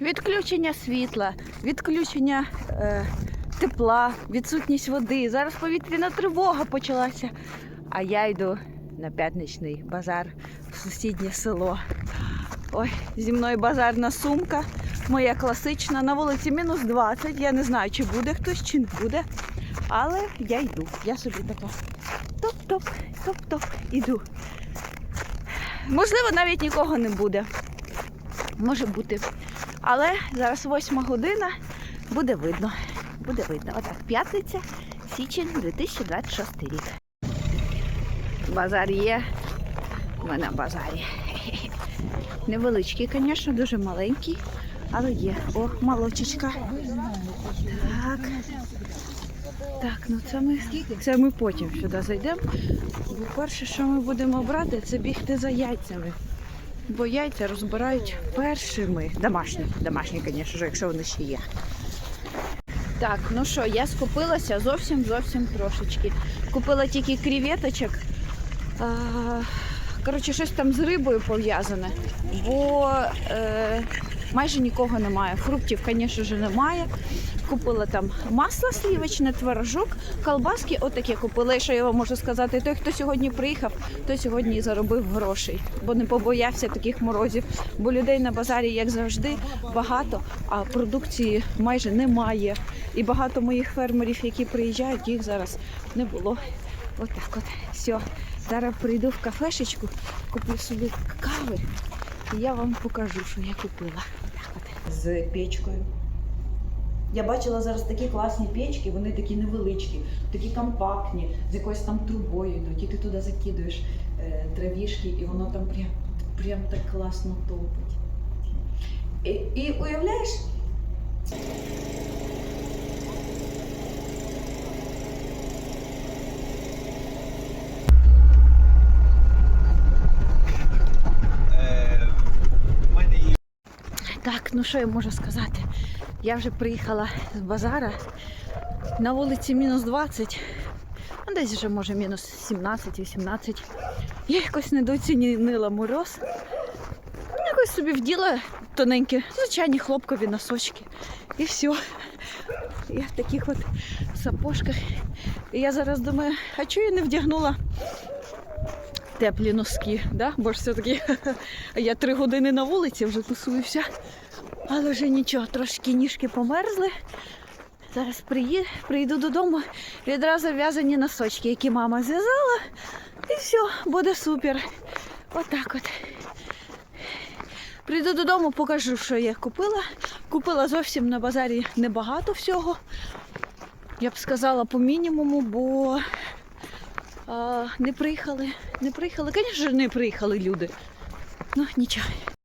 Відключення світла, відключення е, тепла, відсутність води. Зараз повітряна тривога почалася. А я йду на п'ятничний базар в сусіднє село. Ой, зі мною базарна сумка, моя класична. На вулиці мінус 20. Я не знаю, чи буде хтось, чи не буде. Але я йду. Я собі така топ-топ, топ-топ, іду. Можливо, навіть нікого не буде. Може бути. Але зараз восьма година, буде видно. Буде видно. Отак, п'ятниця, січень 2026 рік. Базар є. Ми на базарі. Невеличкий, звісно, дуже маленький, але є. О, молочечка. Так. Так, ну це ми, це ми потім сюди зайдемо. Бо перше, що ми будемо брати, це бігти за яйцями. Бо яйця розбирають першими. Домашні, домашні, звісно, якщо вони ще є. Так, ну що, я скупилася зовсім зовсім трошечки. Купила тільки креветочок. А, коротше, щось там з рибою пов'язане, бо е, майже нікого немає. Фруктів, звісно немає. Купила там масло сливочне, творожок, колбаски, отаке купила. І що я вам можу сказати, той, хто сьогодні приїхав, той сьогодні і заробив грошей, бо не побоявся таких морозів. Бо людей на базарі, як завжди, багато, а продукції майже немає. І багато моїх фермерів, які приїжджають, їх зараз не було. Отак от. Все. Зараз прийду в кафешечку, куплю собі кави, і я вам покажу, що я купила. З печкою. Я бачила зараз такі класні печки, вони такі невеличкі, такі компактні, з якоюсь там трубою йдуть, і ти туди закидуєш е, травішки, і воно там прям, прям так класно топить. І, і уявляєш? Е, Так, ну що я можу сказати? Я вже приїхала з базара. На вулиці мінус 20, ну десь вже може мінус 17-18. Я якось недооцінила мороз. Якось собі вділа тоненькі, звичайні хлопкові носочки. І все. Я в таких от сапожках. І я зараз думаю, а чого я не вдягнула теплі носки? Да? Бо ж все-таки я три години на вулиці вже тусуюся. Але вже нічого, трошки ніжки померзли. Зараз приї... прийду додому, відразу в'язані носочки, які мама зв'язала. І все, буде супер. Отак от. Прийду додому, покажу, що я купила. Купила зовсім на базарі небагато всього. Я б сказала по мінімуму, бо а, не приїхали. Не приїхали. Звісно, не приїхали люди. Ну, нічого.